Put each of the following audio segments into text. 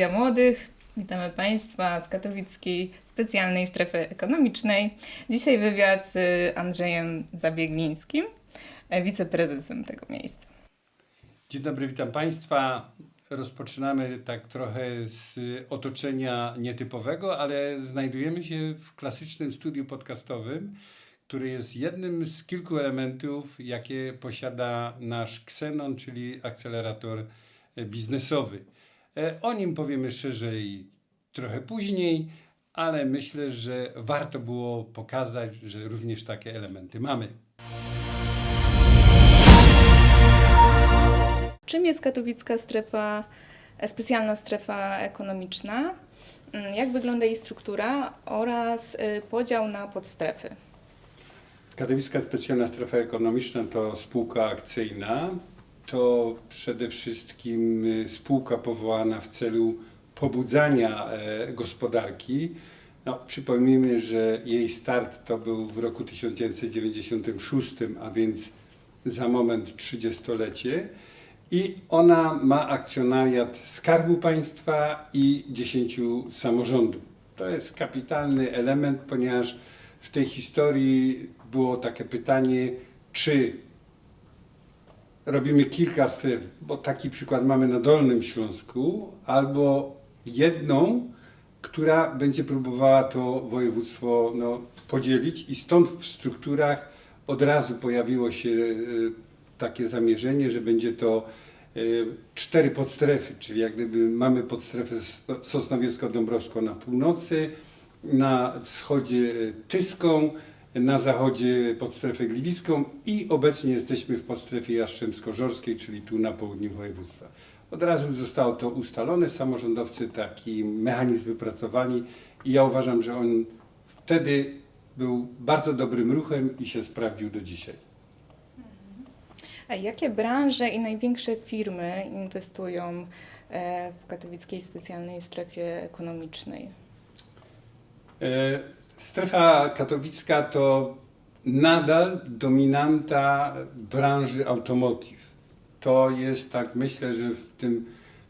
Telewizja Młodych. Witamy Państwa z katowickiej specjalnej strefy ekonomicznej. Dzisiaj wywiad z Andrzejem Zabieglińskim, e, wiceprezesem tego miejsca. Dzień dobry, witam Państwa. Rozpoczynamy tak trochę z otoczenia nietypowego, ale znajdujemy się w klasycznym studiu podcastowym, który jest jednym z kilku elementów, jakie posiada nasz Xenon, czyli akcelerator biznesowy. E, O nim powiemy szerzej trochę później, ale myślę, że warto było pokazać, że również takie elementy mamy. Czym jest katowicka strefa, e, specjalna strefa ekonomiczna? Mm, Jak wygląda jej struktura oraz e, podział na podstrefy? Katowicka Specjalna Strefa Ekonomiczna to spółka akcyjna. To przede wszystkim y, spółka powołana w celu pobudzania e, gospodarki. No, przypomnijmy, że jej start to był w roku 1996, a więc za moment 30-lecie. I ona ma akcjonariat Skarbu Państwa i 10 samorządów. To jest kapitalny element, ponieważ w tej historii było takie pytanie, czy robimy kilka stref, bo taki przykład mamy na Dolnym Śląsku, albo jedną, która będzie próbowała to województwo no, podzielić i stąd w strukturach od razu pojawiło się e, takie zamierzenie, że będzie to e, cztery podstrefy, czyli jak gdyby mamy podstrefę Sosno- Sosnowiecko-Dąbrowską na północy, na wschodzie e, Tyską, na zachodzie podstrefę gliwicką i obecnie jesteśmy w podstrefie jastrzębsko-żorskiej, czyli tu na południu województwa. Od razu zostało to ustalone, samorządowcy taki mechanizm wypracowali i ja uważam, że on wtedy był bardzo dobrym ruchem i się sprawdził do dzisiaj. A jakie branże i największe firmy inwestują e, w katowickiej specjalnej strefie ekonomicznej? E, Strefa katowicka to nadal dominanta branży automotive. To jest tak, myślę, że w tym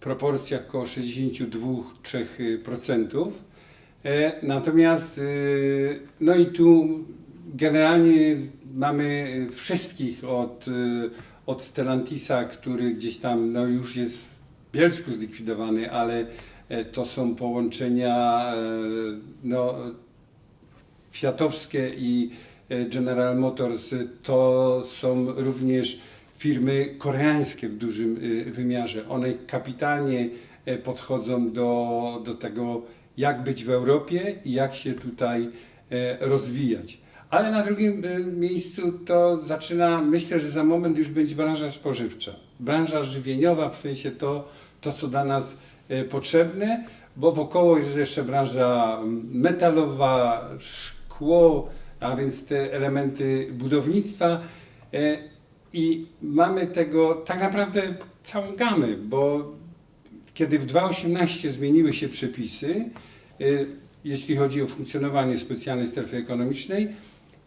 proporcjach około 62-3%. E, Natomiast, e, no i tu generalnie mamy wszystkich od, e, od Stellantisa, który gdzieś tam no już jest w Bielsku zlikwidowany, ale to są połączenia no, Fiatowskie i e, General Motors to są również firmy koreańskie w dużym e, wymiarze. One kapitalnie e, podchodzą do, do tego, jak być w Europie i jak się tutaj rozwijać. Ale na drugim miejscu to zaczyna, myślę, że za moment już będzie branża spożywcza. Branża żywieniowa, w sensie to, to co dla nas potrzebne, bo wokoło jest jeszcze branża metalowa, szkło, a więc te elementy budownictwa. E, I mamy tego tak naprawdę całą gamę, bo kiedy w 2018 zmieniły się przepisy, e, jeśli chodzi o funkcjonowanie specjalnej strefy ekonomicznej,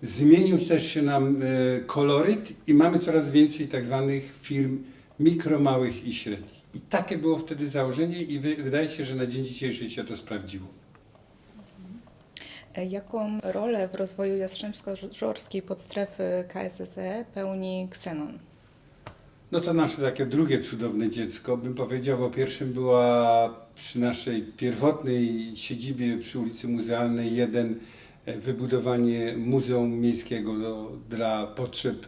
zmienił też się nam e, koloryt i mamy coraz więcej tak zwanych firm mikro, małych i średnich. I takie było wtedy założenie i wy, wydaje się, że na dzień dzisiejszy się to sprawdziło. E, Jaką rolę w rozwoju Jastrzębsko-Żorskiej podstrefy KSSE pełni Xenon? No to nasze takie drugie cudowne dziecko, bym powiedział, bo pierwszym była przy naszej pierwotnej siedzibie przy ulicy Muzealnej 1 e, wybudowanie Muzeum Miejskiego do, dla potrzeb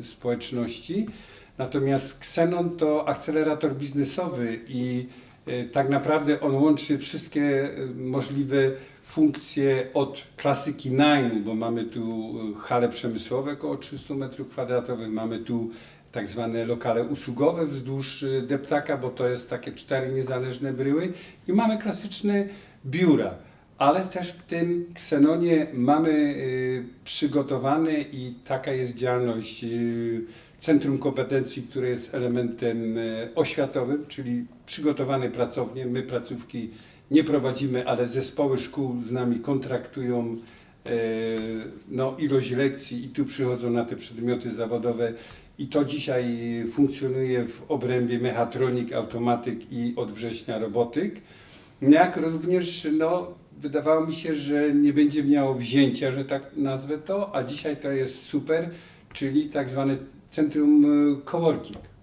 e, społeczności. Natomiast Xenon to akcelerator biznesowy i tak naprawdę on łączy wszystkie e, możliwe funkcje od klasyki najmu, bo mamy tu e, hale przemysłowe około 300 m2, mamy tu tak zwane lokale usługowe wzdłuż deptaka, bo to jest takie cztery niezależne bryły i mamy klasyczne biura. Ale też w tym Ksenonie mamy przygotowane i taka jest działalność Centrum Kompetencji, które jest elementem oświatowym, czyli przygotowane pracownie. My placówki nie prowadzimy, ale zespoły szkół z nami kontraktują e, no, ilość lekcji i tu przychodzą na te przedmioty zawodowe I to dzisiaj funkcjonuje w obrębie mechatronik, automatyk i od września robotyk. Jak również, no, wydawało mi się, że nie będzie miało wzięcia, że tak nazwę to, a dzisiaj to jest super, czyli tak zwane centrum y, coworking.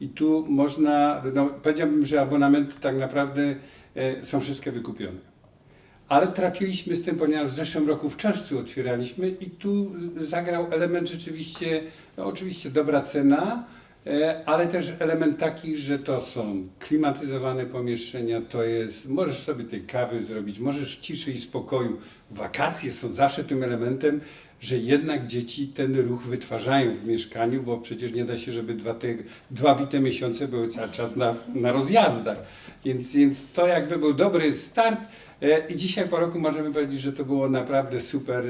I tu można, no, powiedziałbym, że abonamenty tak naprawdę e, są wszystkie wykupione. Ale trafiliśmy z tym, ponieważ w zeszłym roku w czerwcu otwieraliśmy i tu zagrał element rzeczywiście, no oczywiście dobra cena, ale też element taki, że to są klimatyzowane pomieszczenia, to jest, możesz sobie tej kawy zrobić, możesz w ciszy i spokoju. Wakacje są zawsze tym elementem, że jednak dzieci ten ruch wytwarzają w mieszkaniu, bo przecież nie da się, żeby dwa, te, dwa bite miesiące były cały czas na, na rozjazdach. Więc, więc to jakby był dobry start. E, I dzisiaj po roku możemy powiedzieć, że to było naprawdę super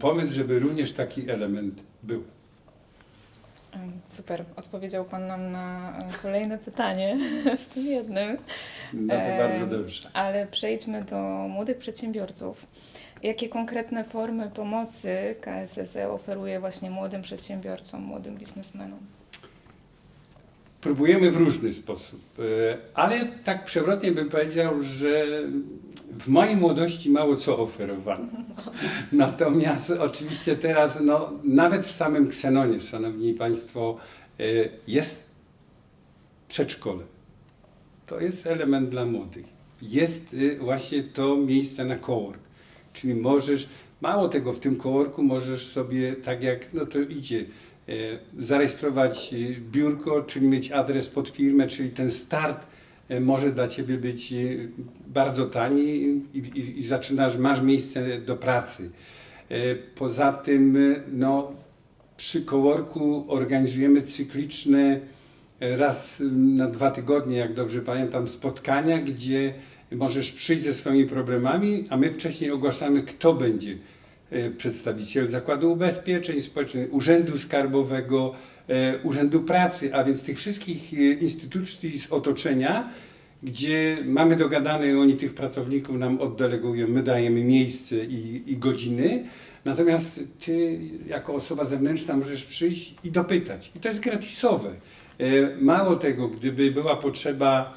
pomysł, żeby również taki element był. Super, odpowiedział Pan nam na e, kolejne pytanie w tym jednym. No to bardzo dobrze. Ale przejdźmy do młodych przedsiębiorców. Jakie konkretne formy pomocy KSSE oferuje właśnie młodym przedsiębiorcom, młodym biznesmenom? Próbujemy w różny sposób, e, ale tak przewrotnie bym powiedział, że w mojej młodości mało co oferowano. Natomiast oczywiście teraz, no, nawet w samym Ksenonie, Szanowni Państwo, e, jest przedszkole. To jest element dla młodych. Jest y, właśnie to miejsce na cowork. Czyli możesz, mało tego, w tym coworku możesz sobie, tak jak no to idzie, e, zarejestrować e, biurko, czyli mieć adres pod firmę, czyli ten start e, może dla Ciebie być e, bardzo tani i, i, i zaczynasz, masz miejsce do pracy. E, Poza tym, e, no, przy coworku organizujemy cykliczne e, raz na dwa tygodnie, jak dobrze pamiętam, spotkania, gdzie możesz przyjść ze swoimi problemami, a my wcześniej ogłaszamy, kto będzie e, przedstawiciel Zakładu Ubezpieczeń Społecznych, Urzędu Skarbowego, e, Urzędu Pracy, a więc tych wszystkich e, instytucji z otoczenia, gdzie mamy dogadane oni tych pracowników nam oddelegują, my dajemy miejsce i, i godziny, natomiast ty jako osoba zewnętrzna możesz przyjść i dopytać. I to jest gratisowe. Mało tego, gdyby była potrzeba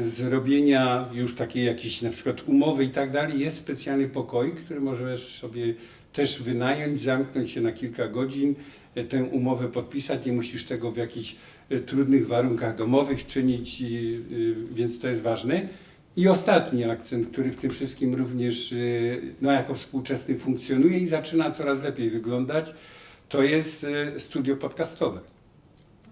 zrobienia już takiej jakiejś na przykład umowy i tak dalej, jest specjalny pokoi, który możesz sobie też wynająć, zamknąć się na kilka godzin, e, tę umowę podpisać, nie musisz tego w jakichś e, trudnych warunkach domowych czynić, y, więc to jest ważne. I ostatni akcent, który w tym wszystkim również y, no, jako współczesny funkcjonuje i zaczyna coraz lepiej wyglądać, to jest studio podcastowe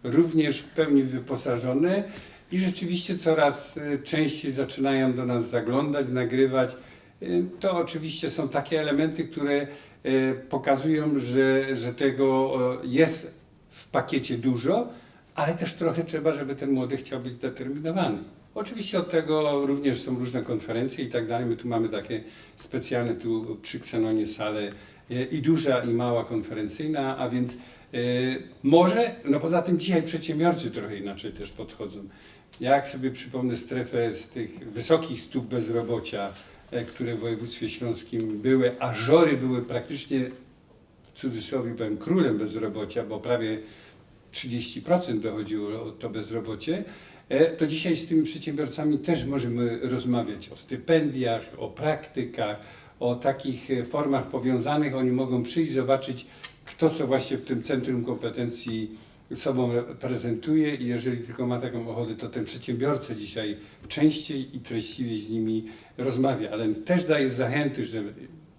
również w pełni wyposażone i rzeczywiście coraz y, częściej zaczynają do nas zaglądać, nagrywać. Y, To oczywiście są takie elementy, które y, pokazują, że, że tego jest w pakiecie dużo, ale też trochę trzeba, żeby ten młody chciał być zdeterminowany. Oczywiście od tego również są różne konferencje i tak dalej. My tu mamy takie specjalne tu przy Ksenonie sale i duża i mała konferencyjna, a więc może, no poza tym dzisiaj przedsiębiorcy trochę inaczej też podchodzą. Jak sobie przypomnę strefę z tych wysokich stóp bezrobocia, e, które w województwie śląskim były, a żory były praktycznie, w cudzysłowie powiem, królem bezrobocia, bo prawie 30% dochodziło to bezrobocie, e, to dzisiaj z tymi przedsiębiorcami też możemy rozmawiać o stypendiach, o praktykach, o takich e, formach powiązanych. Oni mogą przyjść, zobaczyć, kto co właśnie w tym centrum kompetencji sobą prezentuje i jeżeli tylko ma taką ochotę, to ten przedsiębiorca dzisiaj częściej i treściwiej z nimi rozmawia, ale też daje zachęty, że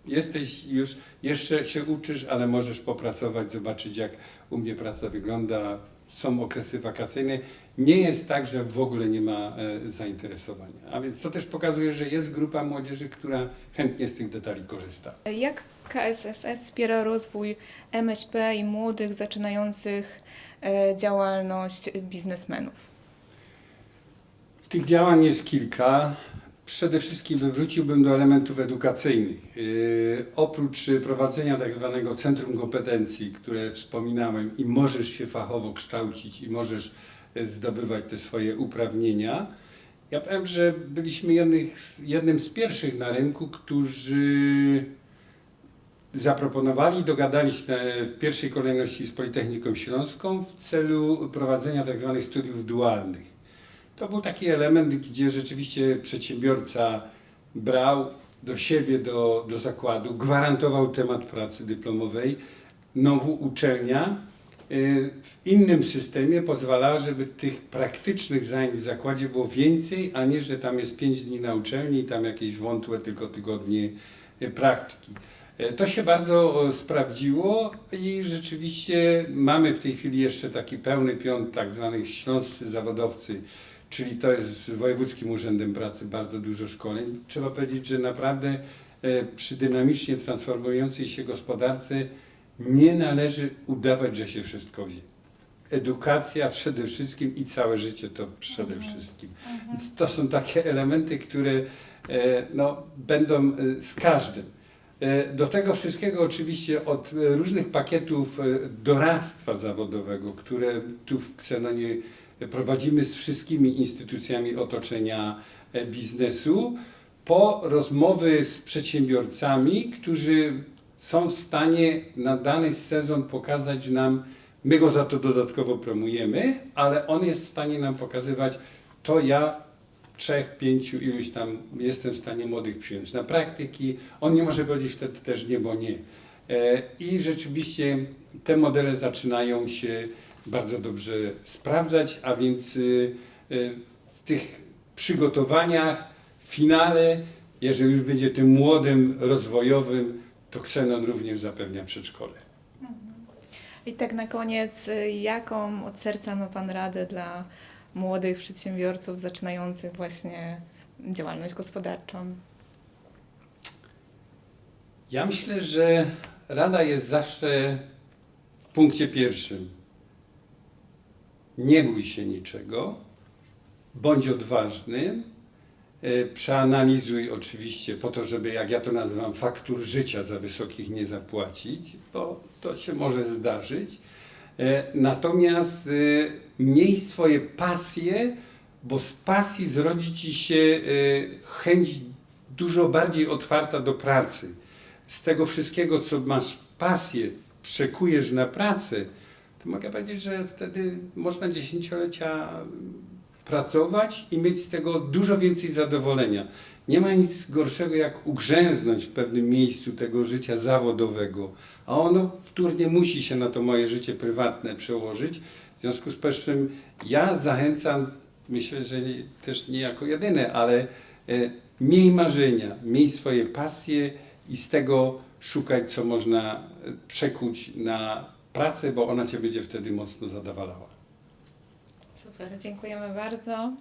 jesteś już, jeszcze się uczysz, ale możesz popracować, zobaczyć jak u mnie praca wygląda, są okresy wakacyjne. Nie jest tak, że w ogóle nie ma e, zainteresowania. A więc to też pokazuje, że jest grupa młodzieży, która chętnie z tych detali korzysta. Jak KSSE wspiera rozwój MŚP i młodych, zaczynających e, działalność biznesmenów? Tych działań jest kilka. Przede wszystkim wywróciłbym do elementów edukacyjnych. Yy, oprócz prowadzenia tak zwanego centrum kompetencji, które wspominałem, i możesz się fachowo kształcić i możesz y, zdobywać te swoje uprawnienia, ja powiem, że byliśmy jednych, jednym z pierwszych na rynku, którzy zaproponowali, dogadaliśmy w pierwszej kolejności z Politechniką Śląską w celu prowadzenia tak zwanych studiów dualnych. To był taki element, gdzie rzeczywiście przedsiębiorca brał do siebie, do, do zakładu, gwarantował temat pracy dyplomowej. Nowa uczelnia y, w innym systemie pozwalała, żeby tych praktycznych zajęć w zakładzie było więcej, a nie, że tam jest 5 dni na uczelni i tam jakieś wątłe tylko tygodnie y, praktyki. E, To się bardzo sprawdziło i rzeczywiście mamy w tej chwili jeszcze taki pełny pion tak zwanych śląscy zawodowcy, czyli to jest z Wojewódzkim Urzędem Pracy bardzo dużo szkoleń. Trzeba powiedzieć, że naprawdę e, przy dynamicznie transformującej się gospodarce nie należy udawać, że się wszystko wie. Edukacja przede wszystkim i całe życie to przede wszystkim. Więc to są takie elementy, które e, no, będą z każdym. E, Do tego wszystkiego oczywiście od e, różnych pakietów e, doradztwa zawodowego, które tu w Ksenonie prowadzimy z wszystkimi instytucjami otoczenia biznesu, po rozmowy z przedsiębiorcami, którzy są w stanie na dany sezon pokazać nam, my go za to dodatkowo promujemy, ale on jest w stanie nam pokazywać, to ja trzech, pięciu, iluś tam jestem w stanie młodych przyjąć na praktyki. On nie może powiedzieć wtedy też nie, bo nie. E, I rzeczywiście te modele zaczynają się bardzo dobrze sprawdzać, a więc y, y, w tych przygotowaniach, w finale, jeżeli już będzie tym młodym, rozwojowym, to Xenon również zapewnia przedszkole. I tak na koniec, y, jaką od serca ma Pan radę dla młodych przedsiębiorców zaczynających właśnie działalność gospodarczą? Ja myślę, że rada jest zawsze w punkcie pierwszym. Nie bój się niczego, bądź odważny, e, przeanalizuj oczywiście po to, żeby, jak ja to nazywam, faktur życia za wysokich nie zapłacić, bo to się może zdarzyć. E, Natomiast e, miej swoje pasje, bo z pasji zrodzi ci się e, chęć dużo bardziej otwarta do pracy. Z tego wszystkiego, co masz pasję, przekujesz na pracę, to mogę powiedzieć, że wtedy można dziesięciolecia pracować i mieć z tego dużo więcej zadowolenia. Nie ma nic gorszego jak ugrzęznąć w pewnym miejscu tego życia zawodowego, a ono wtórnie musi się na to moje życie prywatne przełożyć. Związku z powyższym ja zachęcam, myślę, że nie, też nie jako jedyne, ale e, miej marzenia, miej swoje pasje i z tego szukać, co można e, przekuć na pracę, bo ona cię będzie wtedy mocno zadowalała. Super, dziękujemy bardzo.